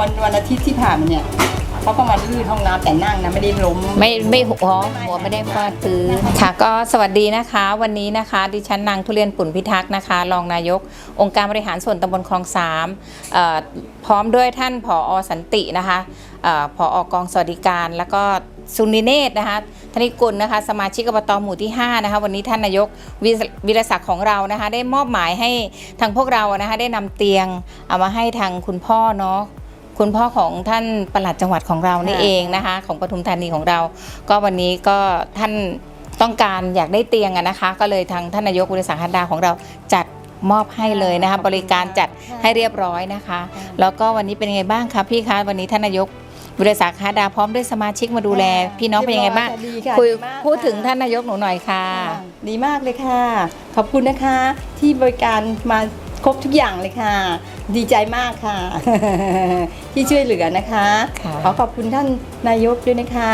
วันวันอาทิตย์ที่ผ่านมาเนี่ยเขาก็มาลื่นห้องน้ำแต่นั่งนะไม่ได้ล้ม ไม่ไม่หัวหัวไม่ได้ฟาดพื้นค่ะก็สวัสดีนะคะ วันนี้นะคะ ดิฉันนางทุเรียนปุ่นพิทักษ์นะคะ รองนายก องค์การบริหารส่วนตำบลคลองสามพร้อมด้วยท่านผอสันตินะคะเอ่อผอกองสวัสดิการแล้วก็สุนิเนตนะคะธนิกุลนะคะ สมาชิกอบตหมู่ที่ 5 นะคะ วันนี้ท่านนายกวิศวิรศักดิ์ของเรานะคะ ได้มอบหมายให้ทางพวกเรานะคะ ได้นำเตียงเอามาให้ทางคุณพ่อเนาะ คุณพ่อของท่านปลัดจังหวัดของเรานี่ค่ะเองนะคะ ของปทุมธานีของเรา ก็วันนี้ก็ท่านต้องการอยากได้เตียงอะนะคะ ก็เลยทางท่านนายกบริษัทฮันดาของเราจัดมอบให้เลยนะคะบริการจัดให้เรียบร้อยนะคะ แล้วก็วันนี้เป็นยังไงบ้างคะพี่คะวันนี้ท่านนายกบริษัทฮันดาพร้อมด้วยสมาชิกมาดูแล พี่น้องเป็นยังไงบ้างดีค่ะคุยดีมากพูดถึงค่ะท่านนายกหนูหน่อยค่ะค่ะ ดีมากเลยค่ะ ขอบคุณนะคะที่บริการมา ครบทุกอย่างเลยค่ะ ดีใจมากค่ะ ที่ช่วยเหลือนะคะค่ะขอขอบคุณท่านนายกด้วยนะคะ